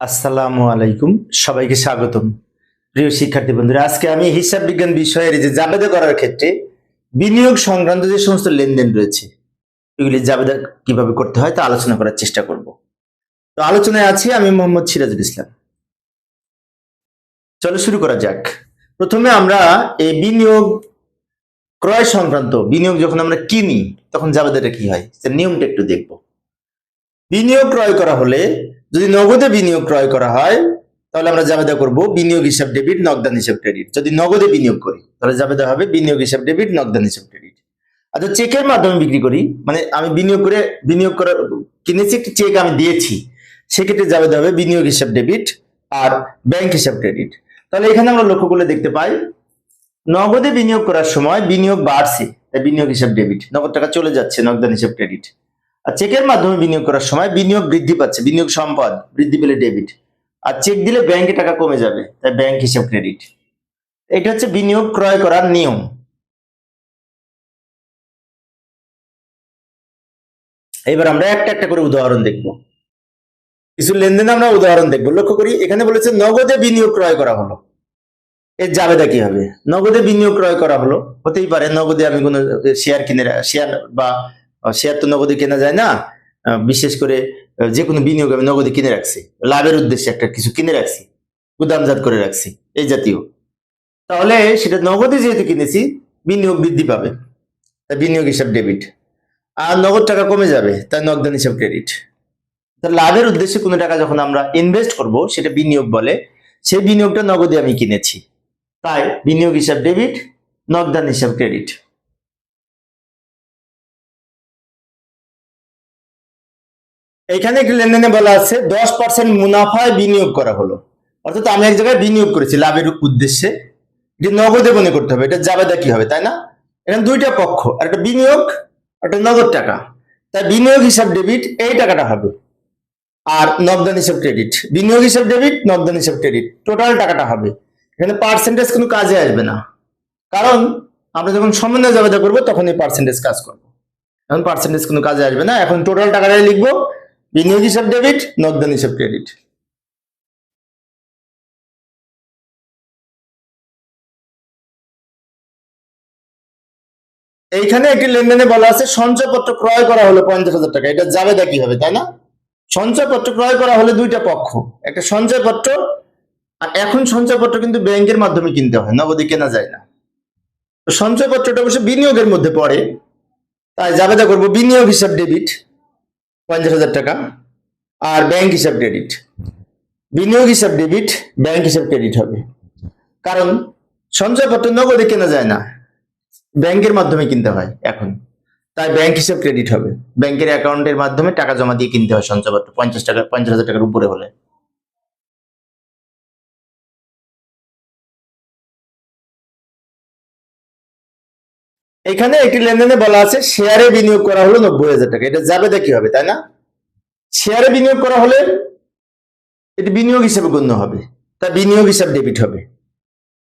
আসসালামু আলাইকুম। সবাইকে স্বাগতম। প্রিয় শিক্ষার্থী বন্ধুরা, আজকে আমি হিসাব বিজ্ঞান বিষয়ের যে জাবেদা করার ক্ষেত্রে বিনিয়োগ সংক্রান্ত যে সমস্ত লেনদেন রয়েছে, এগুলি জাবেদা কীভাবে করতে হয় তা আলোচনা করার চেষ্টা করব। তো আলোচনায় আছি আমি মোহাম্মদ সিরাজুল ইসলাম। চলো শুরু করা যাক। প্রথমে আমরা এই বিনিয়োগ ক্রয় সংক্রান্ত, বিনিয়োগ যখন আমরা কিনি, তখন জাবেদাটা কি হয়? নিয়মটা একটু দেখব। বিনিয়োগ ক্রয় করা হলে যদি নগদে বিনিয়োগ ক্রয় করা হয়, তাহলে আমরা জাবেদা করব বিনিয়োগ হিসাব ডেবিট, নগদান হিসাব ক্রেডিট। যদি নগদে বিনিয়োগ করি, তাহলে জাবেদা হবে বিনিয়োগ হিসাব ডেবিট, নগদান হিসাব ক্রেডিট। আচ্ছা চেকের মাধ্যমে বিক্রি করি মানে আমি বিনিয়োগ করে, বিনিয়োগ করার, কিনেছি, একটি চেক আমি দিয়েছি, সেক্ষেত্রে জাবেদা হবে বিনিয়োগ হিসাব ডেবিট আর ব্যাংক হিসাব ক্রেডিট। তাহলে এখানে আমরা লক্ষ্য করলে দেখতে পাই, নগদে বিনিয়োগ করার সময় বিনিয়োগ বাড়ছে, তাই বিনিয়োগ হিসাব ডেবিট। নগদ টাকা চলে যাচ্ছে, নগদান হিসাব ক্রেডিট। আর চেকের মাধ্যমে বিনিয়োগ করার সময় বিনিয়োগ বৃদ্ধি পাচ্ছে, বিনিয়োগ সম্পদ বৃদ্ধি পেলে ডেবিট আর চেক দিলে ব্যাংকে টাকা কমে যাবে, তাই ব্যাংক হিসাব ক্রেডিট এটা হচ্ছে বিনিয়োগ ক্রয় করার নিয়ম। এবার আমরা একটা একটা করে উদাহরণ দেখব। কিছু লেনদেন আমরা উদাহরণ দেখব। লক্ষ্য করি, এখানে বলেছে নগদে বিনিয়োগ ক্রয় করা হলো। এর জাবেদা কি হবে? নগদে বিনিয়োগ ক্রয় করা হলো, হতেই পারে নগদে আমি কোনো শেয়ার কিনে শেয়ার বা তো নগদে কেনা যায় না? বিশেষ করে যে কোনো বিনিয়োগ আমি নগদে কিনে রাখছি। লাভের উদ্দেশ্যে একটা কিছু কিনে রাখছি, গুদামজাত করে রাখছি, এই জাতীয়। তাহলে সেটা নগদে যেহেতু কিনেছি, বিনিয়োগ বৃদ্ধি পাবে। তাই বিনিয়োগ হিসাব ডেবিট আর নগদ টাকা কমে যাবে, তাই নগদান হিসাব ক্রেডিট তা লাভের উদ্দেশ্যে কোনো টাকা যখন আমরা ইনভেস্ট করব, সেটা বিনিয়োগ বলে, সেই বিনিয়োগটা নগদে আমি কিনেছি। তাই বিনিয়োগ হিসাব ডেবিট নগদান হিসাব ক্রেডিট এখানে একটি লেনদেনে বলা আছে, দশ পার্সেন্ট মুনাফায় বিনিয়োগ করা হলো। অর্থাৎ আমি এক জায়গায় বিনিয়োগ করেছি লাভের উদ্দেশ্যে। এটি নগদে মনে করতে হবে, এটা জাবেদা কি হবে, তাই না? এখানে দুইটা পক্ষ, আর একটা বিনিয়োগ একটা নগদ টাকা। তাই বিনিয়োগ হিসাব ডেবিট, এই টাকাটা হবে। আর নগদান হিসাব ক্রেডিট, বিনিয়োগ হিসাব ডেবিট, নগদান হিসাব ক্রেডিট, টোটাল টাকাটা হবে। এখানে পার্সেন্টেজ কোনো কাজে আসবে না। কারণ আমরা যখন সমন্বয় জাবেদা করব তখন এই পার্সেন্টেজ কাজ করব। এখন পার্সেন্টেজ কোনো কাজে আসবে না, এখন টোটাল টাকাটাই লিখব বিনিয়োগ হিসাব ডেবিট নগদান হিসাব ক্রেডিট এইখানে একটি লেনদেনে বলা আছে, সঞ্চয়পত্র ক্রয় করা হলো পঞ্চাশ হাজার টাকা। এটা জাবেদা কি হবে তাই না? সঞ্চয়পত্র ক্রয় করা হলে দুইটা পক্ষ। একটা সঞ্চয়পত্র আর এখন সঞ্চয়পত্র কিন্তু ব্যাংকের মাধ্যমে কিনতে হয়, নগদে কেনা যায় না। সঞ্চয়পত্রটা অবশ্য বিনিয়োগের মধ্যে পড়ে। তাই জাবেদা করব বিনিয়োগ হিসাব ডেবিট পঞ্চাশ হাজার টাকা আর ব্যাংক হিসাব ক্রেডিট বিনিয়োগ হিসাব ডেবিট ব্যাংক হিসাব ক্রেডিট হবে। কারণ সঞ্চয়পত্র নগদে কেনা যায় না। ব্যাংকের মাধ্যমে কিনতে হয় এখন। তাই ব্যাংক হিসাব ক্রেডিট হবে। ব্যাংকের অ্যাকাউন্টের মাধ্যমে টাকা জমা দিয়ে কিনতে হয় সঞ্চয়পত্র। পঞ্চাশ টাকা, পঞ্চাশ হাজার টাকার উপরে হলে। এখানে একটি লেনদেনে বলা আছে শেয়ারে বিনিয়োগ করা হলো নব্বই হাজার টাকা। এটা যাবে কি হবে তাই না? শেয়ারে বিনিয়োগ করা হলে এটি বিনিয়োগ হিসাবে গণ্য হবে, তা বিনিয়োগ হিসাব ডেবিট হবে,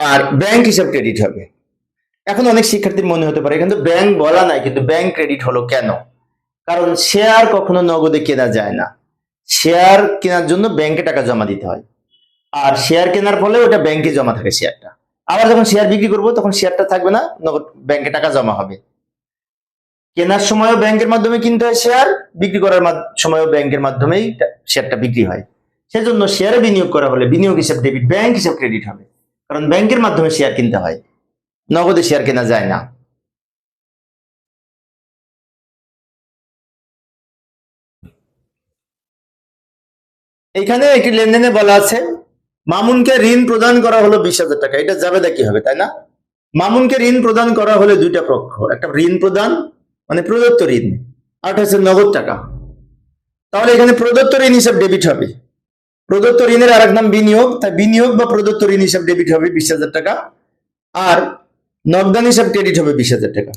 আর ব্যাংক হিসাব ক্রেডিট হবে। এখন অনেক শিক্ষার্থীর মনে হতে পারে, কিন্তু ব্যাংক বলা নাই, কিন্তু ব্যাংক ক্রেডিট হলো কেন? কারণ শেয়ার কখনো নগদে কেনা যায় না। শেয়ার কেনার জন্য ব্যাংকে টাকা জমা দিতে হয়, আর শেয়ার কেনার ফলে ওটা ব্যাংকে জমা থাকে শেয়ারটা আবার যখন শেয়ার বিক্রি করব, তখন শেয়ারটা থাকবে না, নগদ ব্যাংকে টাকা জমা হবে। কেনার সময়ও ব্যাংকের মাধ্যমে কিনতে হয় শেয়ার বিক্রি করার সময়ও ব্যাংকের মাধ্যমেই শেয়ারটা বিক্রি হয়। সেজন্য শেয়ারে বিনিয়োগ করা হলে বিনিয়োগ হিসাব ডেবিট ব্যাংক হিসাব ক্রেডিট হবে। কারণ ব্যাংকের মাধ্যমে শেয়ার কিনতে হয়। নগদে শেয়ার কেনা যায় না। এখানে একটি লেনদেনে বলা আছে মামুনকে ঋণ প্রদান করা হলো বিশ হাজার টাকা। এটা যাবে কি হবে, তাই না? মামুনকে ঋণ প্রদান করা হলে দুইটা পক্ষ, একটা ঋণ প্রদান মানে প্রদত্ত ঋণ, আর হচ্ছে নগদ টাকা। তাহলে এখানে প্রদত্ত ঋণ হিসাব ডেবিট হবে। প্রদত্ত ঋণের আরেক নাম বিনিয়োগ, তাই বিনিয়োগ বা প্রদত্ত ঋণ হিসাব ডেবিট হবে বিশ হাজার টাকা, আর নগদান হিসাব ক্রেডিট হবে বিশ হাজার টাকা।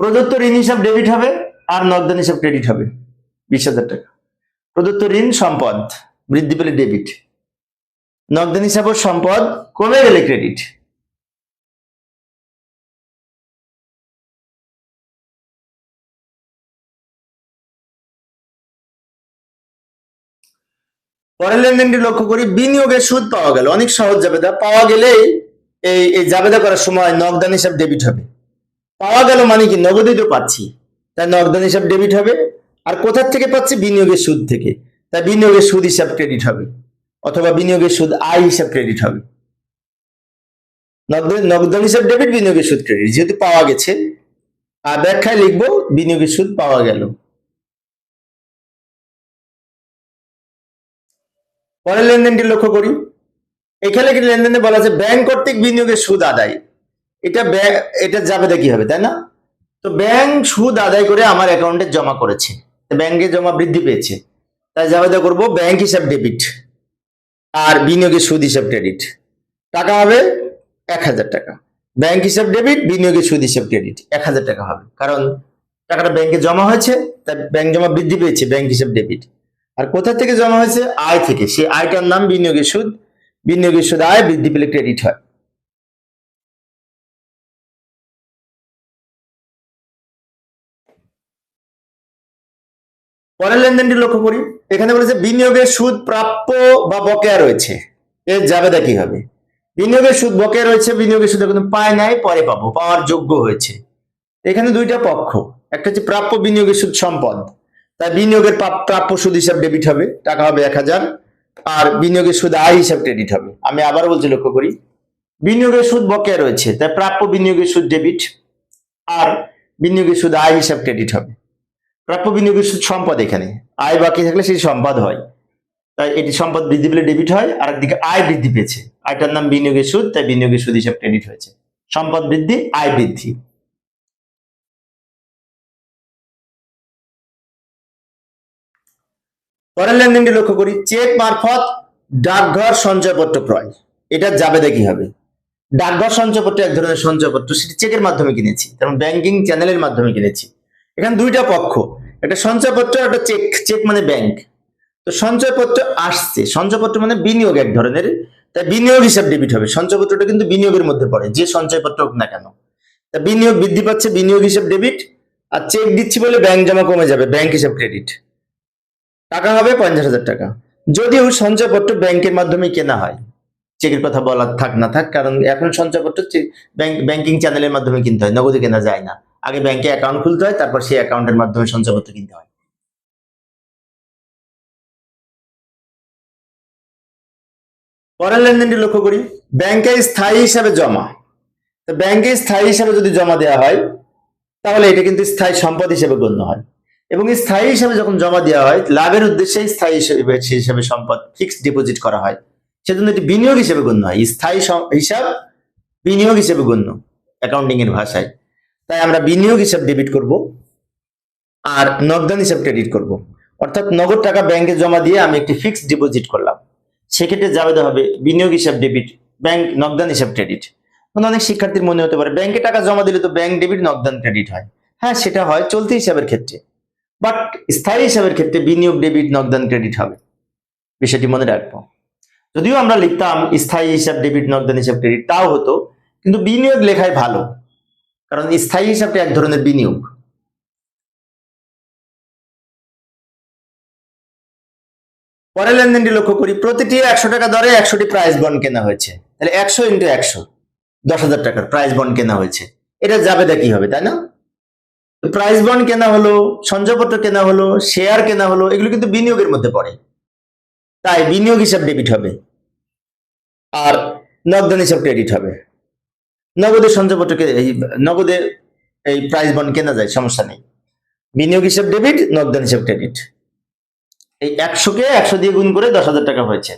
প্রদত্ত ঋণ হিসাব ডেবিট হবে, আর নগদান হিসাব ক্রেডিট হবে বিশ হাজার টাকা। প্রদত্ত ঋণ সম্পদ, বৃদ্ধি পেলে ডেবিট নগদান হিসাব ও সম্পদ কমে গেলে ক্রেডিট পরের লেনদেনটি লক্ষ্য করি বিনিয়োগের সুদ পাওয়া গেল। অনেক সহজ জাবেদা। পাওয়া গেলেই এই এই জাবেদা করার সময় নগদান হিসাব ডেবিট হবে। পাওয়া গেল মানে কি? নগদই তো পাচ্ছি। তাই নগদান হিসাব ডেবিট হবে। আর কোথার থেকে পাচ্ছি? বিনিয়োগের সুদ থেকে। তাই বিনিয়োগের সুদ হিসাব ক্রেডিট হবে। অথবা বিনিয়োগের সুদ আয় হিসাব ক্রেডিট হবে। নগদ- নগদান হিসাব ডেবিট বিনিয়োগের সুদ ক্রেডিট যেহেতু পাওয়া গেছে, আর ব্যাখ্যায় লিখব, বিনিয়োগের সুদ পাওয়া গেল। পরের লেনদেনটি লক্ষ্য করি। এখানে কি লেনদেনে বলা আছে, ব্যাংক কর্তৃক বিনিয়োগের সুদ আদায়। এটা এটা যাবে কি হবে, তাই না? তো ব্যাংক সুদ আদায় করে আমার অ্যাকাউন্টে জমা করেছে। ব্যাংকে জমা বৃদ্ধি পেয়েছে। তাই জাবেদা করব, ব্যাংক হিসাব ডেবিট আর বিনিয়োগের সুদ হিসাব ক্রেডিট টাকা হবে এক হাজার টাকা। ব্যাংক হিসাব ডেবিট বিনিয়োগের সুদ হিসাব ক্রেডিট এক হাজার টাকা হবে। কারণ টাকাটা ব্যাংকে জমা হয়েছে তাই ব্যাংক জমা বৃদ্ধি পেয়েছে ব্যাংক হিসাব ডেবিট আর কোথা থেকে জমা হয়েছে? আয় থেকে। সেই আয়টার নাম বিনিয়োগের সুদ। বিনিয়োগের সুদ আয়, বৃদ্ধি পেলে ক্রেডিট হয়। পরের লেনদেনটি লক্ষ্য করি। এখানে বলেছে, বিনিয়োগের সুদ প্রাপ্য বা বকেয়া রয়েছে। এর জাবেদা কি হবে? বিনিয়োগের সুদ বকেয়া রয়েছে, বিনিয়োগের সুদ এখন পায় নাই, পরে পাবো। পাওয়ার যোগ্য হয়েছে। এখানে দুইটা পক্ষ। একটা হচ্ছে প্রাপ্য বিনিয়োগের সুদ সম্পদ। তাই বিনিয়োগের প্রাপ্য সুদ হিসাব ডেবিট হবে, টাকা হবে এক হাজার। আর বিনিয়োগের সুদ আয় হিসাব ক্রেডিট হবে। আমি আবার বলছি, লক্ষ্য করি। বিনিয়োগের সুদ বকেয়া রয়েছে, তাই প্রাপ্য বিনিয়োগের সুদ ডেবিট আর বিনিয়োগের সুদ আয় হিসাব ক্রেডিট হবে। প্রাপ্য বিনিয়োগের সুদ সম্পদ এখানে। আয় বাকি থাকলে সেটি সম্পদ হয়। তাই এটি সম্পদ বৃদ্ধি পেলে ডেবিট হয় আর একদিকে আয় বৃদ্ধি পেয়েছে। আয়টার নাম বিনিয়োগের সুদ, তাই বিনিয়োগের সুদ হিসাব ক্রেডিট হয়েছে। সম্পদ বৃদ্ধি, আয় বৃদ্ধি। পরের লেনদেনটি লক্ষ্য করি, চেক মারফত ডাকঘর সঞ্চয়পত্র ক্রয়। এটা যাবে দেখি হবে। ডাকঘর সঞ্চয়পত্র এক ধরনের সঞ্চয়পত্র, সেটি চেকের মাধ্যমে কিনেছি কারণ ব্যাংকিং চ্যানেলের মাধ্যমে কিনেছি। এখানে দুইটা পক্ষ, একটা সঞ্চয়পত্র একটা চেক চেক মানে ব্যাংক তো সঞ্চয়পত্র আসছে, সঞ্চয়পত্র মানে বিনিয়োগ এক ধরনের, তাই বিনিয়োগ হিসাব ডেবিট হবে। সঞ্চয়পত্রটা কিন্তু বিনিয়োগের মধ্যে পড়ে, যে সঞ্চয়পত্র হোক না কেন। তা বিনিয়োগ বৃদ্ধি পাচ্ছে, বিনিয়োগ হিসাব ডেবিট আর চেক দিচ্ছি বলে ব্যাংক জমা কমে যাবে ব্যাংক হিসাব ক্রেডিট টাকা হবে পঞ্চাশ হাজার টাকা। যদিও সঞ্চয়পত্র ব্যাংকের মাধ্যমে কেনা হয় চেকের কথা বলা থাক না থাক, কারণ এখন সঞ্চয়পত্র ব্যাংকিং চ্যানেলের মাধ্যমে কিনতে হয়, নগদে কেনা যায় না। আগে ব্যাংকে অ্যাকাউন্ট খুলতে হয়, তারপর সেই অ্যাকাউন্টের মাধ্যমে সঞ্চয়পত্র কিনতে হয়। পরের লেনদেনটি লক্ষ্য করি। ব্যাংকে স্থায়ী হিসাবে জমা। তো ব্যাংকে স্থায়ী হিসাবে যদি জমা দেওয়া হয়, তাহলে এটা কিন্তু স্থায়ী সম্পদ হিসেবে গণ্য হয়। এবং স্থায়ী হিসাবে যখন জমা দেওয়া হয়, লাভের উদ্দেশ্যে স্থায়ী হিসেবে হিসাবে সম্পদ ফিক্সড ডিপোজিট করা হয়। সেজন্য এটি বিনিয়োগ হিসেবে গণ্য হয়। স্থায়ী হিসাব বিনিয়োগ হিসেবে গণ্য অ্যাকাউন্টিং এর ভাষায়। তাই আমরা বিনিয়োগ হিসাব ডেবিট করব আর নগদান হিসাব ক্রেডিট করব। অর্থাৎ নগদ টাকা ব্যাংকে জমা দিয়ে আমি একটি ফিক্সড ডিপোজিট করলাম। সেক্ষেত্রে যাবে হবে বিনিয়োগ হিসাব ডেবিট ব্যাংক নগদান হিসাব ক্রেডিট অনেক শিক্ষার্থীর মনে হতে পারে ব্যাংকে টাকা জমা দিলে তো ব্যাংক ডেবিট নগদান ক্রেডিট হয়। হ্যাঁ সেটা হয় চলতি হিসাবের ক্ষেত্রে। বাট স্থায়ী হিসাবের ক্ষেত্রে বিনিয়োগ ডেবিট নগদান ক্রেডিট হবে। বিষয়টি মনে রাখব। যদিও আমরা লিখতাম স্থায়ী হিসাব ডেবিট নগদান হিসাব ক্রেডিট তাও হতো। কিন্তু বিনিয়োগ লেখায় ভালো। কারণ স্থায়ী হিসাবটা এক ধরনের বিনিয়োগ। পরের লেনদেনটি লক্ষ্য করি, প্রতিটি একশো টাকা দরে একশোটি প্রাইস বন্ড কেনা হয়েছে। তাহলে একশো ইন্টু একশো, দশ হাজার টাকার প্রাইস বন্ড কেনা হয়েছে। এটা যাবে কি হবে, তাই না? প্রাইস বন্ড কেনা হলো সঞ্চয়পত্র কেনা হলো শেয়ার কেনা হলো, এগুলো কিন্তু বিনিয়োগের মধ্যে পড়ে। তাই বিনিয়োগ হিসাব ডেবিট হবে, আর নগদান হিসাব ক্রেডিট হবে। নগদে সঞ্চয়পত্রকে এই নগদে এই প্রাইস বন্ড কেনা যায়, সমস্যা নেই। বিনিয়োগ হিসাব ডেবিট নগদান হিসাব ক্রেডিট এই একশোকে একশো দিয়ে গুণ করে দশ হাজার টাকা হয়েছে।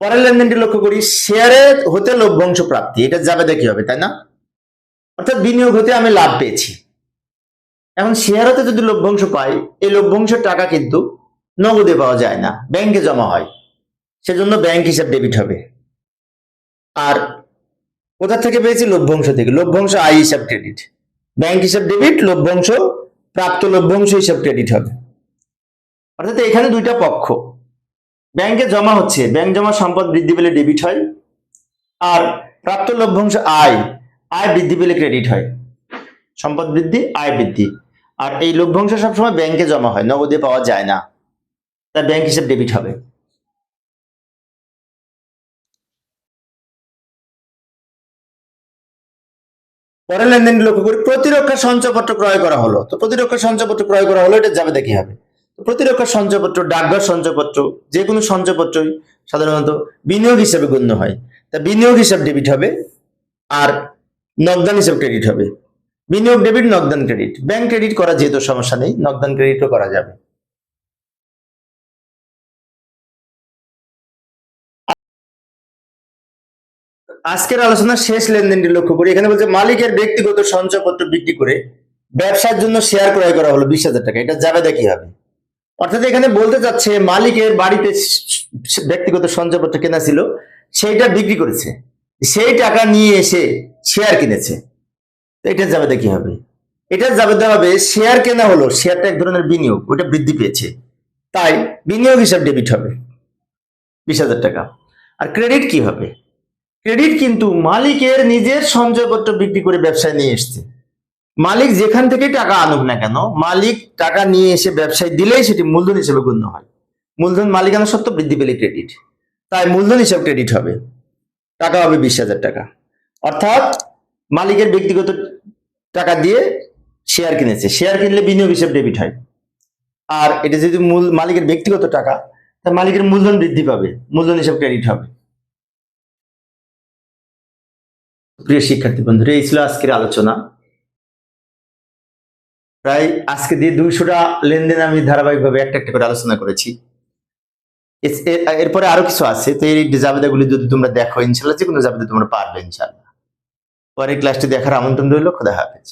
পরের লেনদেনটি লক্ষ্য করি শেয়ারে হতে লভ্যাংশ প্রাপ্তি, এটা যাবে দেখি হবে, তাই না? অর্থাৎ বিনিয়োগ হতে আমি লাভ পেয়েছি। এখন শেয়ার হতে যদি লভ্যাংশ পাই, এই লভ্যাংশের টাকা কিন্তু নগদে পাওয়া যায় না ব্যাংকে জমা হয়। সেজন্য ব্যাংক হিসাব ডেবিট হবে। আর কোথা থেকে পেয়েছি? লভ্যাংশ থেকে। লভ্যাংশ আয় হিসাব ক্রেডিট ব্যাংক হিসাব ডেবিট লভ্যাংশ, প্রাপ্ত লভ্যাংশ হিসাব ক্রেডিট হবে। অর্থাৎ এখানে দুইটা পক্ষ। ব্যাংকে জমা হচ্ছে ব্যাংক জমা সম্পদ বৃদ্ধি পেলে ডেবিট হয়। আর প্রাপ্ত লভ্যাংশ আয় আয় বৃদ্ধি পেলে ক্রেডিট হয়। সম্পদ বৃদ্ধি আয় বৃদ্ধি। আর এই লভ্যাংশ সবসময় ব্যাংকে জমা হয়, নগদে পাওয়া যায় না। তার ব্যাংক হিসেব ডেবিট হবে। পরের লেনদেন লক্ষ্য করি প্রতিরক্ষা সঞ্চয়পত্র ক্রয় করা হলো। তো প্রতিরক্ষা সঞ্চয়পত্র ক্রয় করা হলো, এটা যাবে দেখি হবে। প্রতিরক্ষা সঞ্চয়পত্র, ডাকঘর সঞ্চয়পত্র, যে কোনো সঞ্চয়পত্রই সাধারণত বিনিয়োগ হিসেবে গণ্য হয়। তা বিনিয়োগ হিসাব ডেবিট হবে আর নগদান হিসাব ক্রেডিট হবে। বিনিয়োগ ডেবিট নগদান ক্রেডিট ব্যাংক ক্রেডিট করা যেহেতু সমস্যা নেই, নগদান ক্রেডিটও করা যাবে। আজকের আলোচনার শেষ লেনদেনটি লক্ষ্য করি। এখানে বলছে, মালিকের ব্যক্তিগত সঞ্চয়পত্র বিক্রি করে ব্যবসার জন্য শেয়ার ক্রয় করা হলো বিশ হাজার টাকা। এটা যাবে দেখি হবে। অর্থাৎ এখানে বলতে চাচ্ছে, মালিকের বাড়িতে ব্যক্তিগত সঞ্চয়পত্র কেনা ছিল, সেইটা বিক্রি করেছে। সেই টাকা নিয়ে এসে শেয়ার কিনেছে। তো এটা যাবে দেখি হবে। এটা যাবে হবে, শেয়ার কেনা হলো, শেয়ারটা এক ধরনের বিনিয়োগ, ওটা বৃদ্ধি পেয়েছে। তাই বিনিয়োগ হিসাব ডেবিট হবে। বিশ হাজার টাকা। আর ক্রেডিট কি হবে? ক্রেডিট কিন্তু মালিকের নিজের সঞ্চয়পত্র বিক্রি করে ব্যবসায় নিয়ে এসছে। মালিক যেখান থেকে টাকা আনুক না কেন, মালিক টাকা নিয়ে এসে ব্যবসায় দিলেই সেটি মূলধন হিসেবে গণ্য হয়। মূলধন মালিকানা সত্ত্ব বৃদ্ধি পেলে ক্রেডিট। তাই মূলধন হিসাব ক্রেডিট হবে। টাকা হবে বিশ হাজার টাকা। অর্থাৎ মালিকের ব্যক্তিগত টাকা দিয়ে শেয়ার কিনেছে। শেয়ার কিনলে বিনিয়োগ হিসাব ডেবিট হয়। আর এটা যদি মূল মালিকের ব্যক্তিগত টাকা তা মালিকের মূলধন বৃদ্ধি পাবে। মূলধন হিসাব ক্রেডিট হবে। প্রিয় শিক্ষার্থী বন্ধুরা, এই ছিল আজকের আলোচনা। প্রায় আজকে দিয়ে দুইশোটা লেনদেন আমি ধারাবাহিকভাবে একটা একটা করে আলোচনা করেছি। এরপরে আরও কিছু আছে, তো এই জাবেদাগুলি যদি তোমরা দেখো ইনশাল্লাহ যে কোনো জাবেদা তোমরা পারবে ইনশাল্লাহ পরে ক্লাসটি দেখার আমন্ত্রণ রইল, খোদা হাফেজ।